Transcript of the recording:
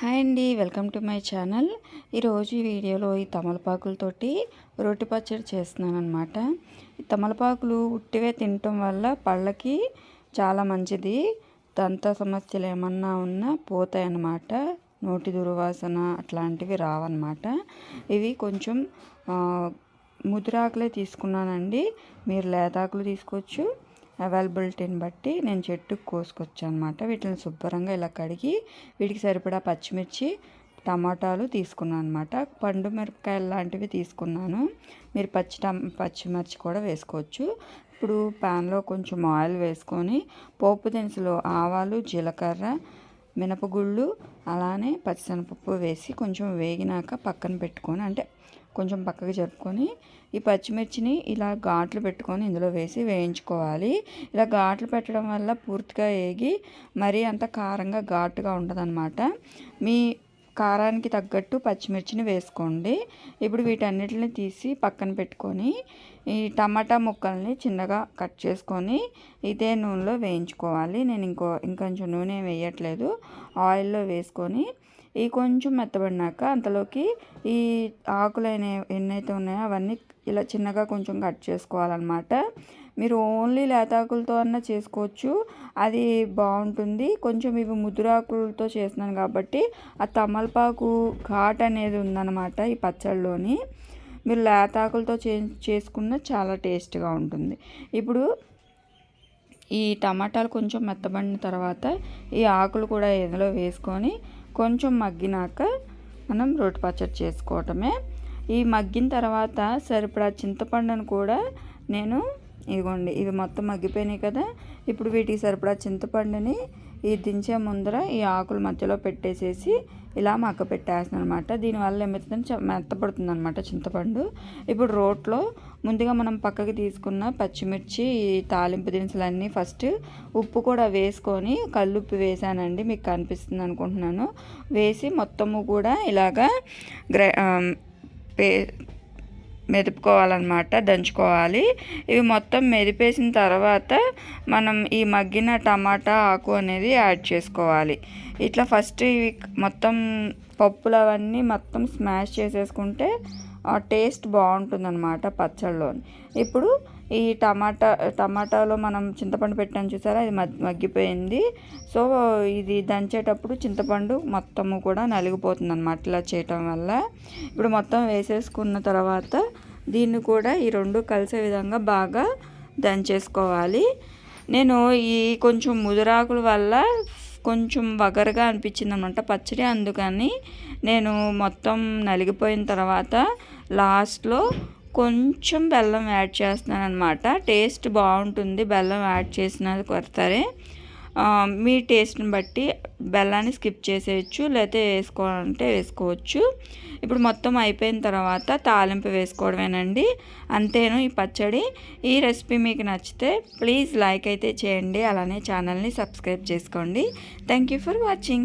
Hi అండి welcome to my channel. ఈరోజు ఈ వీడియోలో ఈ తమలపాకులతోటి రొట్టె పచ్చడి చేస్తున్నాను అనమాట ఈ తమలపాకులు ఉట్టివే తినటం వల్ల పళ్ళకి చాలా మంచిది. దంత సమస్యలు ఏమన్నా ఉన్నా పోతాయి అన్నమాట నోటి దుర్వాసన అట్లాంటివి రావన్నమాట. ఇవి కొంచెం ముదిరాకులే తీసుకున్నానండి. మీరు లేతాకులు తీసుకోవచ్చు. అవైలబిలిటీని బట్టి నేను చెట్టుకు కోసుకొచ్చాను అనమాట వీటిని శుభ్రంగా ఇలా కడిగి వీటికి సరిపడా పచ్చిమిర్చి టమాటాలు తీసుకున్నాను అనమాట పండు మిరపకాయలు లాంటివి తీసుకున్నాను. మీరు పచ్చి టమ పచ్చిమిర్చి కూడా వేసుకోవచ్చు. ఇప్పుడు ప్యాన్లో కొంచెం ఆయిల్ వేసుకొని పోపు దినుసులు ఆవాలు జీలకర్ర మినపగుళ్ళు అలానే పచ్చిశనగపప్పు వేసి కొంచెం వేగినాక పక్కన పెట్టుకొని అంటే కొంచెం పక్కకి జరుపుకొని ఈ పచ్చిమిర్చిని ఇలా ఘాట్లు పెట్టుకొని ఇందులో వేసి వేయించుకోవాలి. ఇలా ఘాట్లు పెట్టడం వల్ల పూర్తిగా వేగి మరీ అంత కారంగా ఘాటుగా ఉండదన్నమాట. మీ కారానికి తగ్గట్టు పచ్చిమిర్చిని వేసుకోండి. ఇప్పుడు వీటన్నిటిని తీసి పక్కన పెట్టుకొని ఈ టమాటా ముక్కల్ని చిన్నగా కట్ చేసుకొని ఇదే నూనెలో వేయించుకోవాలి. నేను ఇంకో ఇంకొంచెం నూనె వేయట్లేదు. ఆయిల్లో వేసుకొని ఈ కొంచెం మెత్తబడినాక అంతలోకి ఈ ఆకులు ఎన్నైతే ఉన్నాయో అవన్నీ ఇలా చిన్నగా కొంచెం కట్ చేసుకోవాలన్నమాట. మీరు ఓన్లీ లేతాకులతో అన్న చేసుకోవచ్చు. అది బాగుంటుంది. కొంచెం ఇవి ముదురాకులతో చేస్తున్నాను కాబట్టి ఆ తమలపాకు ఘాట్ అనేది ఉందన్నమాట ఈ పచ్చళ్ళలోని. మీరు లేతాకులతో చే చేసుకున్న చాలా టేస్ట్గా ఉంటుంది. ఇప్పుడు ఈ టమాటాలు కొంచెం మెత్తబడిన తర్వాత ఈ ఆకులు కూడా ఇందులో వేసుకొని కొంచెం మగ్గినాక మనం రోటి పచ్చడి చేసుకోవటమే. ఈ మగ్గిన తర్వాత సరిపడా చింతపండును కూడా నేను ఇదిగోండి ఇవి మొత్తం మగ్గిపోయినాయి కదా. ఇప్పుడు వీటికి సరిపడా చింతపండుని ఈ దించే ముందర ఈ ఆకుల మధ్యలో పెట్టేసేసి ఇలా మక్క పెట్టేస్తాను అనమాట దీనివల్ల ఏమవుతుందని మెత్తపడుతుంది అనమాట చింతపండు. ఇప్పుడు రోట్లో ముందుగా మనం పక్కకి తీసుకున్న పచ్చిమిర్చి తాలింపు దినుసులన్నీ ఫస్ట్ ఉప్పు కూడా వేసుకొని కల్లుప్పు వేసానండి మీకు కనిపిస్తుంది అనుకుంటున్నాను. వేసి మొత్తము కూడా ఇలాగా గ్రై పే మెదుపుకోవాలన్నమాట దంచుకోవాలి. ఇవి మొత్తం మెదిపేసిన తర్వాత మనం ఈ మగ్గిన టమాటా ఆకు అనేది యాడ్ చేసుకోవాలి. ఇట్లా ఫస్ట్ ఇవి మొత్తం పప్పులు అవన్నీ మొత్తం స్మాష్ చేసేసుకుంటే టేస్ట్ బాగుంటుందన్నమాట పచ్చళ్ళలో ఇప్పుడు ఈ టమాటా టమాటాలో మనం చింతపండు పెట్టాను చూసారా? అది మగ్గిపోయింది. సో ఇది దంచేటప్పుడు చింతపండు మొత్తము కూడా నలిగిపోతుంది అనమాట ఇలా చేయటం వల్ల. ఇప్పుడు మొత్తం వేసేసుకున్న తర్వాత దీన్ని కూడా ఈ రెండు కలిసే విధంగా బాగా దంచేసుకోవాలి. నేను ఈ కొంచెం ముదురాకుల వల్ల కొంచెం వగరగా అనిపించింది అనమాట పచ్చడి. అందుకని నేను మొత్తం నలిగిపోయిన తర్వాత లాస్ట్లో కొంచెం బెల్లం యాడ్ చేస్తున్నాను అనమాట టేస్ట్ బాగుంటుంది బెల్లం యాడ్ చేసిన కొరతరే మీ టేస్ట్ని బట్టి బెల్లాన్ని స్కిప్ చేసేయచ్చు లేకపోతే వేసుకోవాలంటే వేసుకోవచ్చు. ఇప్పుడు మొత్తం అయిపోయిన తర్వాత తాలింపు వేసుకోవడమేనండి. అంతేను ఈ పచ్చడి. ఈ రెసిపీ మీకు నచ్చితే ప్లీజ్ లైక్ అయితే చేయండి. అలానే ఛానల్ని సబ్స్క్రైబ్ చేసుకోండి. Thank you for watching.